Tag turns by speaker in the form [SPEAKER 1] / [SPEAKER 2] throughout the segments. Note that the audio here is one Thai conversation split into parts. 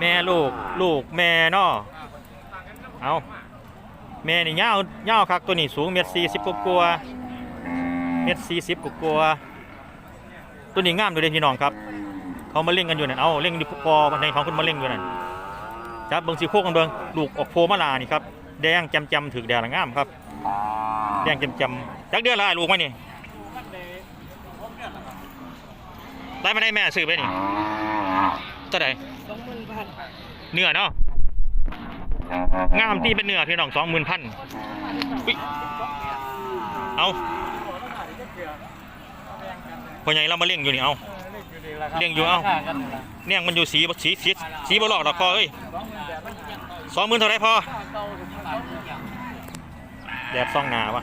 [SPEAKER 1] แม่ลูกลูกแม่เนาะเอาแม่นี่ยาวยาวคักตัวนี้สูงเมตรสี่สิบกว่าเมตรสี่สิบกว่าตัวนี้งามดูเด่นพี่น้องครับ เขามาเล่นกันอยู่นั่นเอาเล่นอยู่พอในท้องคุณมาเล่นอยู่นั่นจับเบิ้งสีโคกกันเบิ้งลูกออกโพมาลานี่ครับแดงจำจำถึกแดงละงามครับแดงจำจำจักเดือนละลูกไหมนี่ได้มาได้แม่ซื้อไปนี่ เท่าไหร่
[SPEAKER 2] สองหมื่นพัน
[SPEAKER 1] เนื้อเนาะงามที่เป็นเนื้อพี่น้องสองหมื่นพันเอาพอใหญ่เรามาเลี้ยงอยู่นี่เอาเลี้ยงอยู่เอ้าเนี่ยมันอยู่สีสีสีสีบลอกดอกพอเอ้ยสองหมื่นเท่าไรพอแดบซ่องหนาวะ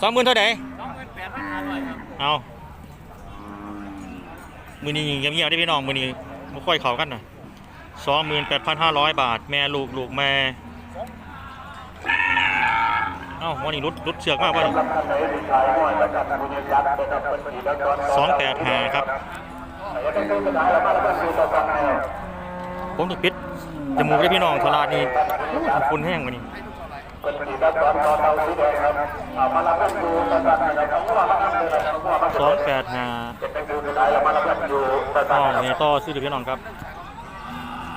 [SPEAKER 1] สองหมื่นเท่าไหร่เอา มือนี้เงียบๆได้พี่น้องมือนี้ม่ค่อยเขากันหน่อยสองหมื่นแปดพันห้าร้อยบาท แม่ลูกลูกแม่ เอ้าวันนี้รุดรุดเชือกมากวะนี่สองแปดห้าครับ ผมจะปิดจมูกได้พี่น้องสลาดนี่ฝุ่นแห้งมันนี่ กว่านี้สองแปดห้าต่อนี่ต่อซื้อเดี๋ยวพี่น้องครับ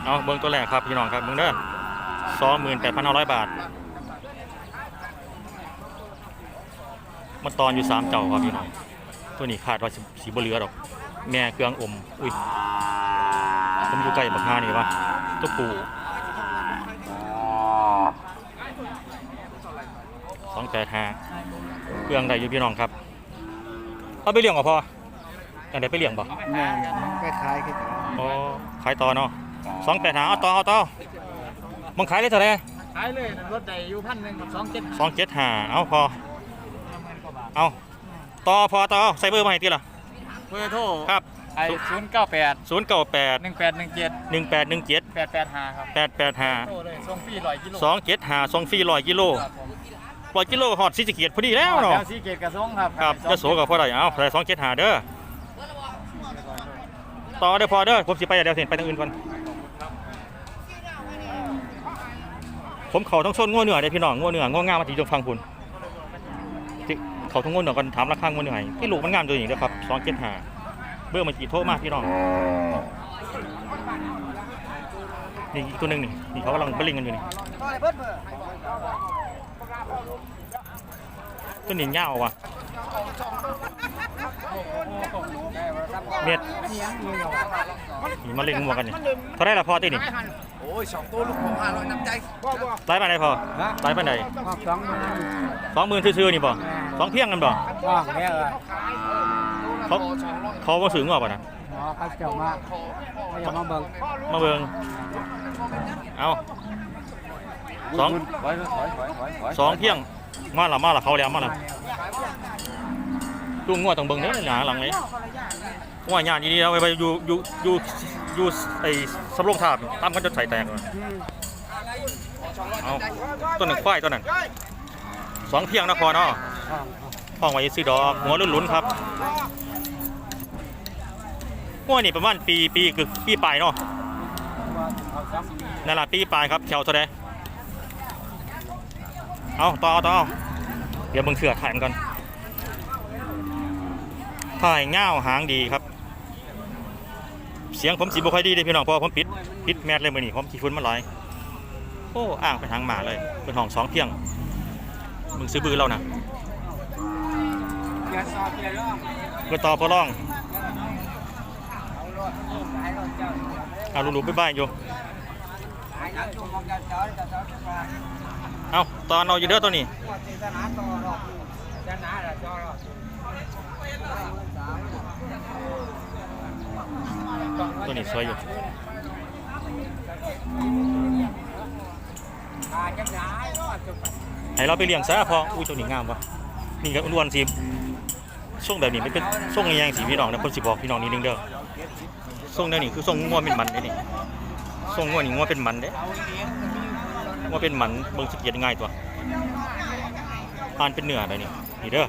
[SPEAKER 1] เอาเบิ้งตัวแรกครับพี่น้องครับเบิ้งเด้อสองหมื่นแปดพันห้าร้อยบาท มันตอนอยู่สามเจ้าครับพี่น้อง ตัวนี้ขาดว่าสิสีบเหลือดอก แม่เครื่องอม อุ้ยผมอยู่ใกล้บักฮานี่วะตัวปูส องแปดห้าเครื่องใดอยู่พี่น้องครับเอาไปเลี้ยงก่พออย่างไดไปเลี้ยงบ่
[SPEAKER 2] แม่คล้ายๆกัน
[SPEAKER 1] อ๋อขายต่อเนาะสองแปดห้าเอาต่อเอาต่อมึงขายได้เท่าไหร่
[SPEAKER 2] ขายเลยรถใดอยู่พันหนึ่งกับสองเจ็ด
[SPEAKER 1] สองเจ็ดห้าเอาพอเอาต่อพอต่อใส่เบอร์มาให้ทีละ
[SPEAKER 2] เบอร์โทร
[SPEAKER 1] ครับ
[SPEAKER 2] ไอศูนย์เก้าแปด
[SPEAKER 1] ศูนย์เก้าแปด
[SPEAKER 2] หนึ่งแปดหนึ่งเจ็ด
[SPEAKER 1] หนึ่งแปดหนึ่งเจ็ด
[SPEAKER 2] แปดแปดห้าครับ
[SPEAKER 1] แปดแปดห้า
[SPEAKER 2] โทรเลยส่งฟรีร้อยกิโล
[SPEAKER 1] สองเจ็ดห้าสองฟรีร้อยกิโล
[SPEAKER 2] ครับผม
[SPEAKER 1] ร้อยกิโลหอดสิสะเกียรติพอดีแล้วเนาะ
[SPEAKER 2] แถวซีเกตกระทรวงครับ
[SPEAKER 1] ครับจะโสกับพ่อได้เอาใส่สองเจ็ดห้าเด้อต่อเด้อพอเด้อผมสิไปเดี๋ยวเห็นไปทางอื่นก่อนผมเขาต้องชนง้อเหนือได้พี่น้องง้อเหนือง้องามมาที่ตรงฟังคุณที่เขาต้องง้อเหนือก่อนถามราคาง้อเหนือให้ที่ลูกมันงามตัวอย่างเด้อครับสองเจ็ดห้าเบอร์มันกี่โทษมากพี่น้องนี่อีกตัวหนึ่งนี่นี่เขากำลังไปลิงกันอยู่นี่ ตัวนี้ยาวว่ะเม็ดนี่มาเล่นงัวกันนี่เท่าไรละพอตีนี่
[SPEAKER 3] โอ้ยสองตัวลูกผมห้าร้อยน้ำใจ
[SPEAKER 1] ไล่ไปไหนพอไล่ไปไหน
[SPEAKER 2] สองหมื่น
[SPEAKER 1] สองหมื่นซื่อๆนี่บ่สองเพียงกันบ่
[SPEAKER 2] ว่างแค่เลย
[SPEAKER 1] เขาเขาก็ซื้องัวป่ะนะ
[SPEAKER 2] หมอเขาเจ้ามาเขาจะมาเบิ่ง
[SPEAKER 1] มาเบิ่งเอาสอง
[SPEAKER 3] ถอยถอยถอยถอยถอย
[SPEAKER 1] สองเพียง มาละมาละเขาแล้วมาละตู้งัวต้องเบิ่งเด้อหนาหลังเลยงัวหยาดดีๆแล้วไปไปอยู่อยู่อยู่อยู่ไอ้สำโรงทาบตามกันจนใส่แตกเลยเอาตัวหนึ่งควายตัวนั้นสองเพียงนะพอเนาะห้องไว้ซื้อดอกหัวลุ่นๆครับหัวนี่ประมาณปีปีคือปีปลายเนาะนั่นล่ะปีปลายครับแถวเท่าได เอาต่อต่อเดี๋ยวเบิ่งเสือถ่ายมันก่อนถ่ายเง่าหางดีครับ เสียงผมสีบ่ค่อยดีเลยพี่น้องเพราะผมปิดปิดแมสเลยมือนี่ผมขี้ฟุ้นมาหลายโอ้อ่างไปทางหมาเลยเป็นห้องสองเพียงมึงซื้อบือเรานะ
[SPEAKER 2] เกียร์ซอเกียร์ร่อง
[SPEAKER 1] ก็ต่อพอล่อง
[SPEAKER 2] เอารายรถเจ้า
[SPEAKER 1] เอาลูกๆไปบ้านอยู่
[SPEAKER 2] เอา
[SPEAKER 1] ตอนเอาอยู่เด้อตัวนี้
[SPEAKER 2] ตั
[SPEAKER 1] วนี้สวยอยู่ให้เราไปเลี้ยงซะพออุ้ยตัวนี้งามวะนี่ก็อ้วนสิส่วงแบบนี้ไม่เป็นส่วงแยงสีพี่น้องนะคนสิบอกพี่น้องนิดนึงเด้อส่วงเดี๋ยวนี้คือส่วงงัวเป็นมันเด้นี่ส่วงงัวนี่งัวเป็นมันเด้ งัวเป็นมันเบิ่งสิเกียดง่ายตัวอ่านเป็นเนื้อได้นี่นี่เด้อ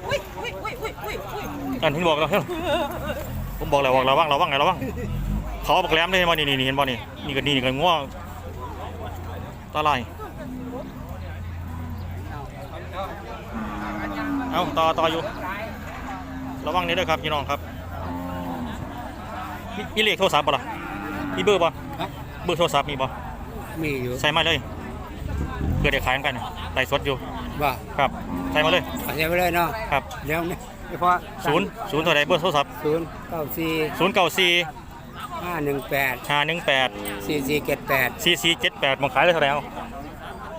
[SPEAKER 1] อันที่บอกแล้วผมบอกแล้วบอกระวังระวังไงระวังเขาบักแหลมเลยเห็นบ่นี่นี่นี่เห็นบ่นี่นี่ก็นี่นี่ก็ง่วงตาลายเอาต่อต่ออยู่ระวังนี้ด้วยครับพี่น้องครับมีมีเลขโทรศัพท์บ่ล่ะมีเบอร์บ่เบอร์โทรศัพท์มีบ่
[SPEAKER 2] มีอยู่
[SPEAKER 1] ใส่มาเลย เพื่อได้ขายกันไต่สดอยู่
[SPEAKER 2] ว่า
[SPEAKER 1] ครับใส่มาเลย
[SPEAKER 2] เอาเสียไปเลยเนาะ
[SPEAKER 1] ครับ
[SPEAKER 2] เดี๋ยวนี่เฉพาะ
[SPEAKER 1] ศูนย์ศูนย์เท่าไหร่เบอร์โทรศัพท์
[SPEAKER 2] ศูนย์เก้าสี่
[SPEAKER 1] ศูนย์เก้าสี่
[SPEAKER 2] ห้าหนึ่งแปด
[SPEAKER 1] ห้าหนึ่งแปด
[SPEAKER 2] สี่สี่เจ็ดแปด
[SPEAKER 1] สี่สี่เจ็ดแปดมองขายได้เท่าไหร่เอา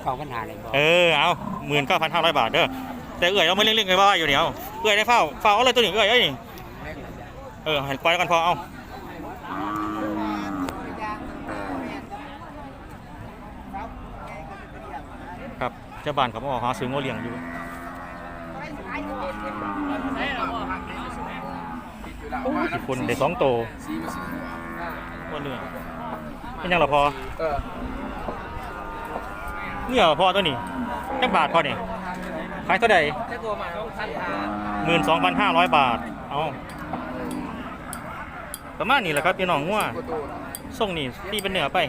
[SPEAKER 2] ของปัญหาเลยบอก
[SPEAKER 1] เออเอาหมื่นเก้าพันห้าร้อยบาทเด้อแต่เอื่อยเราไม่เล่นเล่นกันว่าอยู่เดียวเอื่อยได้เฝ้าเฝ้าเอาเลยตัวนี้เอื่อยเอ้ยนี่เออหันไปแล้วกันพอเอาครับ เจ้าบ้านเขาบอกหาซื้อโง่เลี้ยงอยู่โอ้ยกี่คนได้สองโตว
[SPEAKER 3] สีมาสี
[SPEAKER 1] ว่าเนื้อเป็นยังหรอพอ
[SPEAKER 3] เนี่
[SPEAKER 1] ยพอตัวนี้จักบาทพอนี่ขายเท่าไหร่หมื่นสองพันห้าร้อยบาท เอาประมาณนี้แหละครับพี่น้องงัวส่งนี่ตีเป็นเหนือไป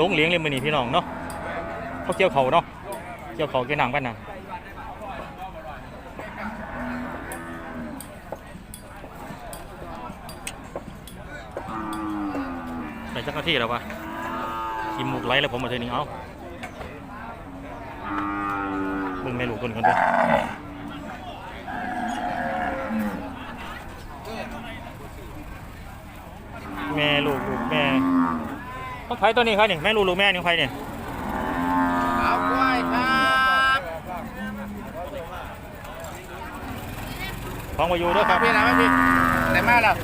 [SPEAKER 1] ลงเลี้ยงเลยมือนี่พี่น้องเนาะเขาเกี่ยวเขาเนาะเกี่ยวเขาเกี่ยวหนังกันนะใส่จักรที่แล้ววะกินหมูกไหลแล้วผมมาเทนี้เอามึงแม่ลูกคนกันด้วยแม่ลูกลูกแม่ต้อง ไผ่ตัวนี้ครับนี่แม่ลูกลูกแม่นี่ของไผ่เนี่ย
[SPEAKER 3] เอาไว้ครับ
[SPEAKER 1] ของวาอยูด้วยครับ
[SPEAKER 3] พี่นะไม่พี่แต่มาแล้ว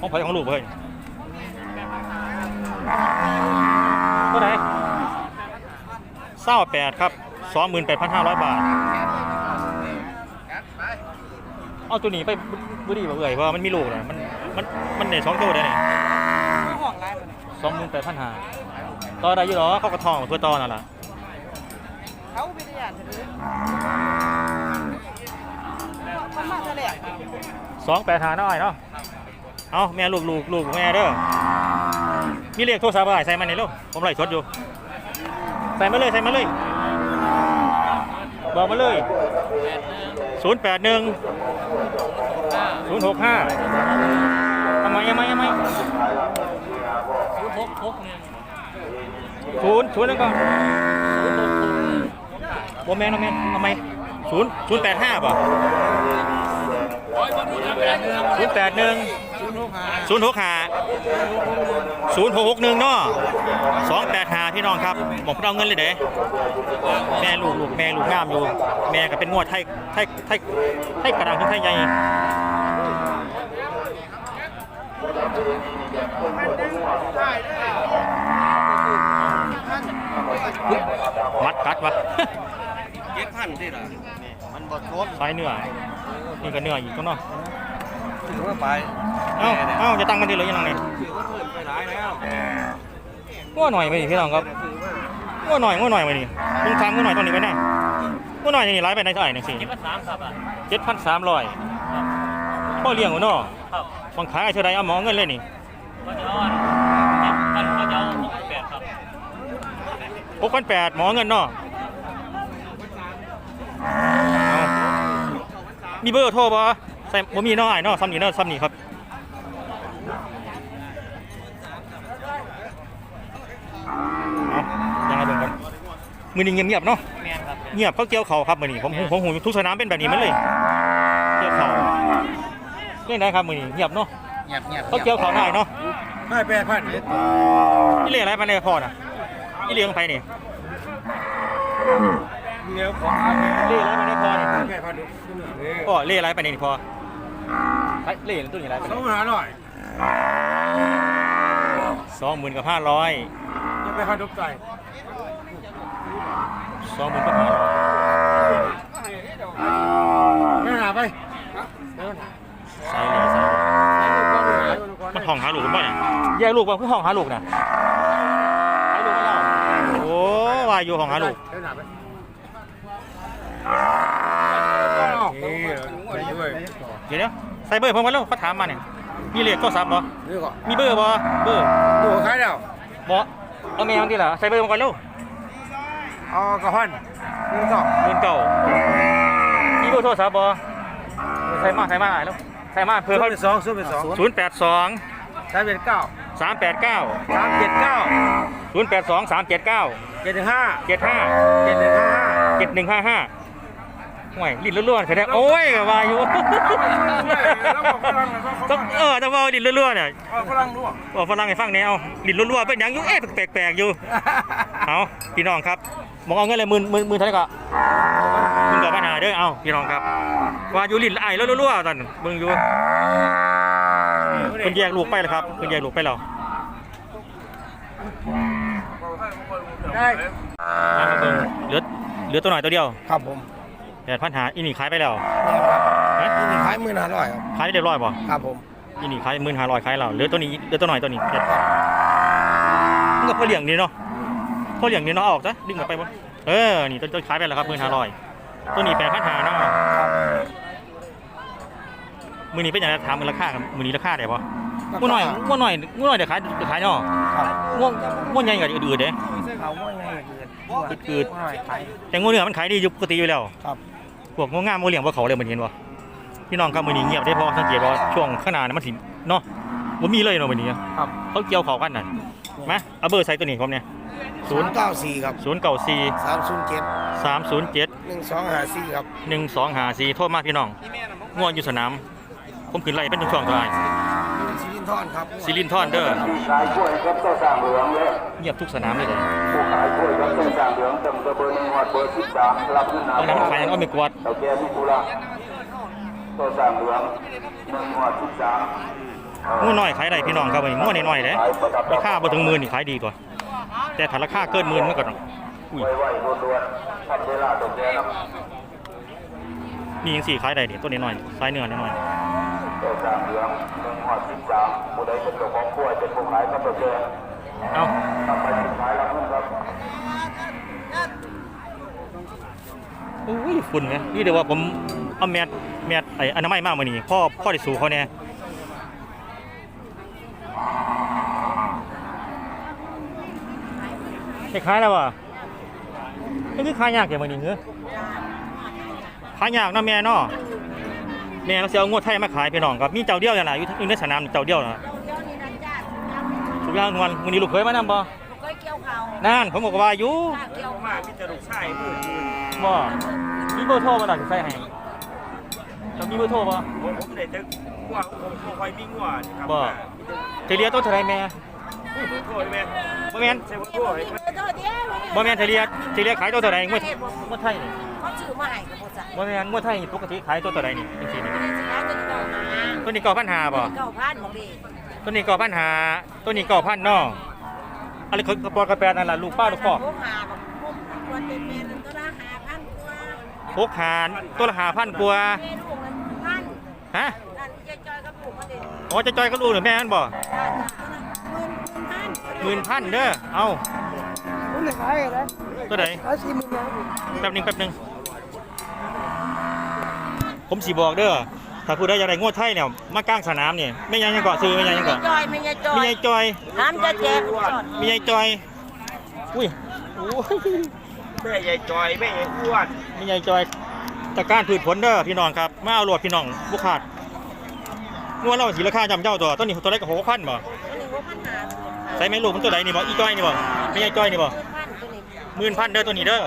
[SPEAKER 1] ของไผ่ของลูกเฮ้ยเท่าไหร่เศร้าแปดครับสองหมื่นแปดพันห้าร้อยบาท
[SPEAKER 3] ครับไป
[SPEAKER 1] เอาตัวนี้ไปบุรีบ่เอ่ยว่ามันมีลูกนะมันมันมันเนี่ยสองตัวได้เนี่ย
[SPEAKER 2] ห่วงไรมัน
[SPEAKER 1] สองหมื่นแปดพันหาต่อได้อยี่หรอเขากระทองเพื่อต่อนั่นแหละ
[SPEAKER 2] เขาไม่ได้อ่านถือมันมาท่าไหร่
[SPEAKER 1] สองแปดหาน้อยเนาะเอาแม่ลูกลูกลูกแม่เด้อมีเลขโทรศัพท์อะไรใส่มาในอยลูกผมไล่สดอยู่ใส่มาเลยใส่มาเลยบอกมาเลยศูนย์แปดหนึ่งศูนย์หกห้าทำไมยังไงยังไง
[SPEAKER 2] กหกหนึ่ง
[SPEAKER 1] ศูนย์ศูนย์แล้วก็โบแมนโบแมนทำไมศูนย์ศูนย์แปดห้าป่ะศูนย์แปดหนึ่งศูนย์หกห้าศูนย์หกหกหนึ่งเนาะสองแปดห้าพี่น้องครับผมเอาเงินเลยเด้แม่ลูกลูกแม่ลูกงามอยู่ แม่ก็เป็นงวดไทยไทยไทยไทยกระดังถึงไทยใหญ่ มัดกัดวะ
[SPEAKER 3] เจ็ดพันที่ละมันบดโคตร
[SPEAKER 1] สายเนื้อนี่ก็เนื้ออีกก็เนาะ
[SPEAKER 3] ถือว่าไป
[SPEAKER 1] เอ้าเอ้าจะตั้งกันดีเลยยังไง
[SPEAKER 3] ถือว่าเพิ่มไปหลายแล้ว
[SPEAKER 1] ง้อหน่อยไปดิพี่น้องครับง้อหน่อยง้อหน่อยไปดิลุงทำง้อหน่อยตรงนี้ไปแน่ง้อหน่อยนี่ร้ายไปไหนเท่าไหร่นี่สิ
[SPEAKER 2] เจ็ดพันสามครับอะ
[SPEAKER 1] เจ็ดพันสามร้อยพ่อเลี้ยงหัวเนาะ
[SPEAKER 2] ครับ
[SPEAKER 1] บังขายเท่าไรเอาหมอเงินเลยนี่
[SPEAKER 2] หก
[SPEAKER 1] พันแปดหมอเงินเนาะเอามีเบอร์โทรป่ะใส่บ่มีเนาะไอ้เนาะซ้ำนี่เนาะซ้ำนี่ครับเอายังไงเบิ่งกันมือนี้เงียบๆเนาะ
[SPEAKER 2] แมนครับ
[SPEAKER 1] เงียบเขาเกี่ยวเขาครับมือนี้ผมผมหูทุกสนามเป็นแบบนี้หมันเลยเกี่ยวเขาเรื่องไหนครับมือนี้เงียบเนาะ
[SPEAKER 3] เงียบเงียบ
[SPEAKER 1] เขาเกี่ยวเขาได้เนาะ
[SPEAKER 3] ไม่แปดพัน
[SPEAKER 1] นี่เรียกอะไรมาในพ่อน่ะ นี่เรียกไปนี่
[SPEAKER 3] เดี๋ยวของ
[SPEAKER 1] เรียกอะไรมาในพ่อนี่
[SPEAKER 3] พ่
[SPEAKER 1] อเรียไรไปนี่พอเฮ้ยเรียกตัวนี้อะไรไป
[SPEAKER 3] สองพันห้าร้อย
[SPEAKER 1] สองหมื่นกับห้าร้อย
[SPEAKER 3] จะไปพันทุกใจ
[SPEAKER 1] สองหมื่นกับห้าร้อย
[SPEAKER 3] ไม่หาไป
[SPEAKER 1] ใส่เลยใส่มันห้องหาลูกกันบ่เนี่ยแยกลูกบ่คือห้องหาลูกนะหาลูกไม่เอาโอ้ว่าอยู่ห้องหาลูก
[SPEAKER 3] เดี๋ยวหนาไปไปด้วย
[SPEAKER 1] เดี๋ยวเดี๋ยวใส่เบอร์ผมมาแล้วเขาถามมาเนี่ยมีเลขโทรศัพท์บ่
[SPEAKER 3] นี่ก็
[SPEAKER 1] มีเบอร์บ่เบอร์
[SPEAKER 3] ดูใครแล้ว
[SPEAKER 1] บ่เอาแมวดีล่ะใส่เบอร์มาก่อนเร็ว
[SPEAKER 3] อ๋อกระพันนี่ก็
[SPEAKER 1] เงินเก่ามีเบอร์โทรศัพท์บ่ใส่มาใส่มาแล้วใส่มาเพื่อเขา
[SPEAKER 3] เป็นสองศูนย์เป็นสอง
[SPEAKER 1] ศูนย์แปดสอง
[SPEAKER 3] สามเป็นเก้า
[SPEAKER 1] สามแปดเก้า
[SPEAKER 3] สามเจ็ดเก้า
[SPEAKER 1] ศูนย์แปดสองสามเจ็ดเก้า
[SPEAKER 3] เจ็ดหนึ่งห้า
[SPEAKER 1] เจ็ดห้า
[SPEAKER 3] เจ็ดหนึ่งห้าห้า
[SPEAKER 1] เจ็ดหนึ่งห้าห้าห่วยลิ้นล้วนๆเห็นไหมโอ้ยก็ว่าอยู่ต้องเออต้องว่าลิ้นล้วนๆเนี่ย
[SPEAKER 3] ฝรั่งด้วย
[SPEAKER 1] บอกฝรั่งให้ฟังแนวลิ้นล้วนๆเป็นหยังอยู่เอ๊ะแปลกๆอยู่เอาพี่น้องครับมองเอาเงินอะไรหมื่นหมื่นหมื่นเท่าไหร่ก็มึงกับปัญหาเด้อเอาพี่น้องครับว่าอยู่ลิ้นไอ้ล้วนๆตอนเบิ่งอยู่เพิ่นแยกลูกไปแล้วครับเพิ่นแยกลูกไปแล้ว
[SPEAKER 3] ได้
[SPEAKER 1] มามาเบิ่งเหลือเหลือตัวหน่อยตัวเดียว
[SPEAKER 3] ครับผม
[SPEAKER 1] แปดพันหาอีนี่ขายไปแล้ว
[SPEAKER 3] นี่ครับ
[SPEAKER 1] ฮะ
[SPEAKER 3] นี่ขายหมื่นห้าร้อยครับ
[SPEAKER 1] ขายได้เรียบร้อยป่ะ
[SPEAKER 3] ครับผม
[SPEAKER 1] อีนี่ขายหมื่นห้าร้อยขายแล้วเหลือตัวนี้เหลือตัวหน่อยตัวนี้เจ็ดมันก็พอเลี้ยงนี่เนาะพอเลี้ยงนี่เนาะเอาออกซะดึงออกไปบ่เออนี่ตัวตัวขายไปแล้วครับหมื่นห้าร้อยตัวนี้แปดพันหาเนาะมือนี้เป็นอย่างไรถามมือราคาครับมือนี้ราคาได้ป่ะง่วหน่อยง่วหน่อยง่วหน่อยเดี๋ยวขายเดี๋ยวขายเนาะ
[SPEAKER 3] ครับ
[SPEAKER 1] ง่วงง่วงใหญ่กับอื่นๆเด้
[SPEAKER 3] เขาว่าไงเกิน
[SPEAKER 1] อืด
[SPEAKER 3] ว่าขาย
[SPEAKER 1] แต่ง่วงเนื้อมันขายดีอยู่ปกติอยู่แล้ว
[SPEAKER 3] ครับ
[SPEAKER 1] พวกง่วงงามง่วงเลี้ยงพวกเขาเลยเหมือนเห็นวะพี่น้องครับมือนี้เงียบได้เพราะสังเกตว่าช่วงข้างหน้านะมันสิเนาะบ่มีเลยเนาะมือนี้
[SPEAKER 3] ครับ
[SPEAKER 1] เขาเกี่ยวเขากันน่ะมาเอาเบอร์ใส่ตัวนี้ผมเนี่ย
[SPEAKER 3] ศูนย์เก้าสี่ครับ
[SPEAKER 1] ศูนย์เก้าสี่
[SPEAKER 3] สามศูนย์เจ็ด
[SPEAKER 1] สามศูนย์เจ็ด
[SPEAKER 3] หนึ่งสองห้าสี่ครับ
[SPEAKER 1] หนึ่งสองหาสี่โทษมากพี่น้องง่วงอยู่สนาม ผมขึ้นไล่เป็นช่วงๆตัวไอ้
[SPEAKER 3] ซิลิน ทอนครับ
[SPEAKER 1] ซิลินทอนเด้อ
[SPEAKER 4] ขายกล้วยครับเจ้าสร้างเหลืองเลย
[SPEAKER 1] เงียบทุกสนามเลยเลย
[SPEAKER 4] ผู้ขายกล้วยครับเจ้าสร้างเหลืองตั้งแต่เบอร์หนึ่งหอดเบอร์สิบสามรับเงินหนา
[SPEAKER 1] ตอนนั้นมันขายยังก็ไม่กวาด
[SPEAKER 4] เจ้าแก่ที่ตุลาเจ้าสร้างเหลืองหนึ่งหอดสิบสาม
[SPEAKER 1] ง่วงน้อยขายได้พี่น้องครับวันนี้ง่วงน้อยๆเลยราคาบ่ถึงหมื่นนี่ขายดีกว่าแต่ถ้าราคาเกินหมื่นมันก็ต้องอุ้ย
[SPEAKER 4] ไว้ไว้ด่วนๆทำเวลาตกแก่นะ
[SPEAKER 1] นี่ยังสี่ขายได้เนี่ยตัวนี้หน่อยขายเนื้อนิดหน่อย
[SPEAKER 4] เจ้าสร้างเหลืองหนึ่งหอดสิบสามผู้ใดเป็นเจ้าของกล้วยเป็นผู้ขายครับเจ้าแก่
[SPEAKER 1] เอา
[SPEAKER 4] ทำไปสุดท้ายรับเงินครับ
[SPEAKER 1] อุ้ยฝุ่นไหมนี่เดี๋ยวว่าผมเอาแมสแมสไอ้อนามัยมากมานี่พ่อพ่อได้สู่เขาเนี่ยไอ้ขายแล้ววะนี่คือขายยากแค่มานี่เหรอขายยากเนาะแม่เนาะ แม่เราเสียเอางวดไทยมาขายพี่น้องครับมีเจ้าเดียวอย่างไรอยู่อยู่ในสนามนี่เจ้าเดียวนะ
[SPEAKER 5] เดี๋ยวนี้นะจ้า
[SPEAKER 1] สุกยางนวลมือนี้ลูกเคยมานำบ่
[SPEAKER 5] เคยเกี่ยวเขา
[SPEAKER 1] นั่นผมบอกว่าอยู่
[SPEAKER 5] ถ้าเกี่ยว
[SPEAKER 3] มาพี่จะลูกชายมือ
[SPEAKER 1] บ่มีเบอร์โทรบ่ล่ะสิใส่ให้เรามีเบอร์โทรบ่
[SPEAKER 3] ผมผมได้ตึกว่าผมผมคอยมีงัวนี่ครับ
[SPEAKER 1] บ่เทเลียตัวเท่าไหรแม่
[SPEAKER 3] โทษแม่
[SPEAKER 1] บ่แม่น
[SPEAKER 3] ใช่ว่าโทษ
[SPEAKER 5] เดี๋ยวเดี๋ยว
[SPEAKER 1] บ่แม่นเทเลียเทเลียขายตัวเท่าไหร่งวดงวดไทยนี่
[SPEAKER 5] เขาชื่อ มาให้กับพ่อจ้ะ
[SPEAKER 1] บ่แม่นงวดไทยนี่ปกติขายตัวเท่าไหร่นี่จังซี่นี่
[SPEAKER 5] ไม่ได้สิขายตัวเก่าหา
[SPEAKER 1] ตัวนี้เก้าพันหาบ่
[SPEAKER 5] เก่าพันบอกดิ
[SPEAKER 1] ตัวนี้เก้าพันหาตัวนี้เก้าพันเนาะอะไรเขากระปอกระแปดนั่นล่ะลูกป้าลูกพ่อ
[SPEAKER 5] พวกหาแบบพวกตัวเต็มเป็นตัวละหาพันกว่า
[SPEAKER 1] พกหารตัวละ5,000กว่า
[SPEAKER 5] แม่ลูกละพัน
[SPEAKER 1] ฮะ
[SPEAKER 5] นั่นจะจอยกับลูกมาเด็ก
[SPEAKER 1] อ๋อจะจอยกับลูกหรือแม่มันบ่
[SPEAKER 5] จ้าจ้าตัวละหมื่นพัน
[SPEAKER 1] 10,000เด้อเอา
[SPEAKER 3] ผมเลยขายอะไร
[SPEAKER 1] ตัวไหน
[SPEAKER 3] ขายสี่หมื่นนะ
[SPEAKER 1] แป๊บหนึงแป๊บหนึง ผมสิบอกเด้อถ้าผู้ใดอยากได้งวดไทยเนี่ยมากลางสนามเนี่ยไม่ยังยังเกาะซื้อไม่ยังยัง
[SPEAKER 5] ไม่
[SPEAKER 1] เกาะ
[SPEAKER 5] จอยไม่ยายจอ
[SPEAKER 1] มี
[SPEAKER 5] ย
[SPEAKER 1] ไอ้จอย
[SPEAKER 5] ห้ามจะแจกจอด
[SPEAKER 1] มีไอ้จอยอุ้ยโอ้ย
[SPEAKER 3] แม่ใหญ่จอยแม่ใหญ่อ้วน
[SPEAKER 1] มีไอ้จอยตะการพืชผลเด้อพี่น้องครับมาเอาโหลดพี่น้องบุขาดงวดเราสีราคาจำเจ้าตัวต้นนี้ตัวได้กับหกพันบ่
[SPEAKER 5] ตัวนี้ว่าพันหา
[SPEAKER 1] ใส่ไหมลูกมันตัวใดนี่บ่อีจอยนี่บ่มีไอ้จอยนี่บ่
[SPEAKER 5] พันตัวนี้
[SPEAKER 1] หมื่นพันเด้อตัวนี้เด้อ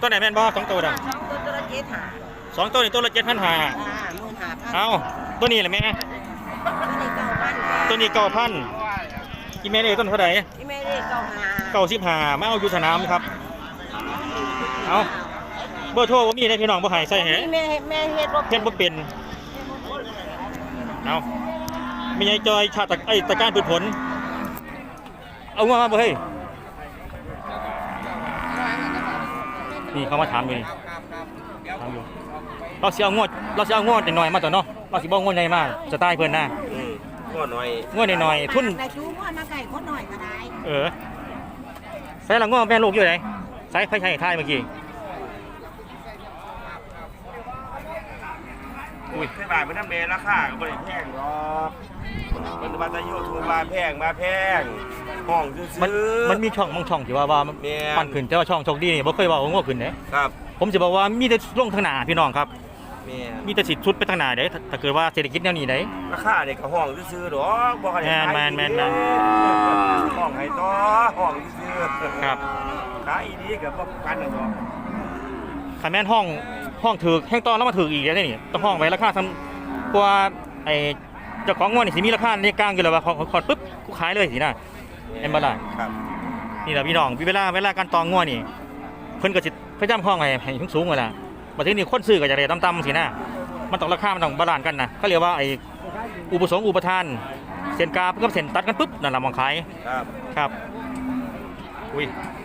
[SPEAKER 1] ตัวไหนแม่นบ่สองตัวเด้อ
[SPEAKER 5] ตัวตัวละเจ็ดหา
[SPEAKER 1] สองตัวนี่ตัวละเจ็ดพันห้า
[SPEAKER 5] อ่าหมื่นหาพัน
[SPEAKER 1] เอาตัวนี้แหละแม่
[SPEAKER 5] ตัวนี้เก้าพัน
[SPEAKER 1] ตัวนี้เก้าพันอีแม่เลยต้นเท่าไหร่
[SPEAKER 5] ที่แม่ได้เก้าหา
[SPEAKER 1] เก้าสิบห้ามาเอาอยู่สนามครับ เอาเบอร์โทรว่ามีได้พี่น้องบ่ใหายใส่แห
[SPEAKER 5] ที่แม่แม่เฮ็ดบ่
[SPEAKER 1] เฮ็ดบ่เป็น เอามีไอ้จอยชาติตะไอ้ตะการพืชผล เอามาบ่เฮ้ยนี่เขามาถามอยู่นี่ถามอยู่ เราสิเอางวดเราสิเอางวดหน่อยๆมาต่อเนาะเราสิบ่งวดใหญ่มากสไตล์เพิ่นนะ
[SPEAKER 3] งัวหน่อย
[SPEAKER 1] งวดหน่อยๆทุน
[SPEAKER 5] แต่ชูพ่อมาไก่คนหน่อยก็ได้
[SPEAKER 1] เออใส่ละงวดแม่ลูกอยู่ไหนใส่ไฟใช้ทายเมื่อกี้ อุ้ย
[SPEAKER 3] เทศบาลเป็นน้ำเมราคาก็ไม่ได้แพงหรอกมันมาจะยูทูบมาแพงมาแพงห้องซื้อ
[SPEAKER 1] มันมันมีช่องบางช่องที่ว่าว่ามัน
[SPEAKER 3] แม่น
[SPEAKER 1] มันขึ้นแต่ว่าช่องโชคดีนี่บ่เคยว่าว่างัวขึ้นเด้
[SPEAKER 3] ครับ
[SPEAKER 1] ผมจะบอกว่ามีแต่ลงทางหน้าพี่น้องครับ
[SPEAKER 3] แม่
[SPEAKER 1] มีแต่สิทธิ์ชุดไปทางหน้าเด้ถ้าถ้าเกิดว่าเศรษฐกิจแนวนี้เด้
[SPEAKER 3] ราคาเนี่ยก็ห้องซื้อๆหรอกบอกให้
[SPEAKER 1] แม่นแม่นแม่น
[SPEAKER 3] ห้องให้ต่อห้องซื้อ
[SPEAKER 1] ครับ
[SPEAKER 3] ขายอีดีกับบ่กันน่ะเนาะ
[SPEAKER 1] คันแม่นห้องห้องถือแห้งตอนแล้วมาถืออีกแล้วนี่ต้องห้องไว้ราคาทำกว่าไอ้เจ้าของงัวนี่สิมีราคาในกลางอยู่แล้วว่าขอขอปุ๊บกูขายเลยสินะเห็นบ่ล่ะ
[SPEAKER 3] ครับ
[SPEAKER 1] นี่แหละพี่น้องเวลาเวลาการตองงัวนี่เพิ่นก็สิพยายามห้องให้ให้สูงๆนั่นล่ะ บัดทีนี้คนซื้อก็จะได้ต่ำๆสินะมันต้องราคามันต้องบาลานซ์กันนะเขาเรียกว่าไอ้อุปสงค์อุปทานเส้นกราฟกับเส้นตัดกันปุ๊บนั่นล่ะมองขาย
[SPEAKER 3] ครับ
[SPEAKER 1] ครับอุ้ย
[SPEAKER 3] ค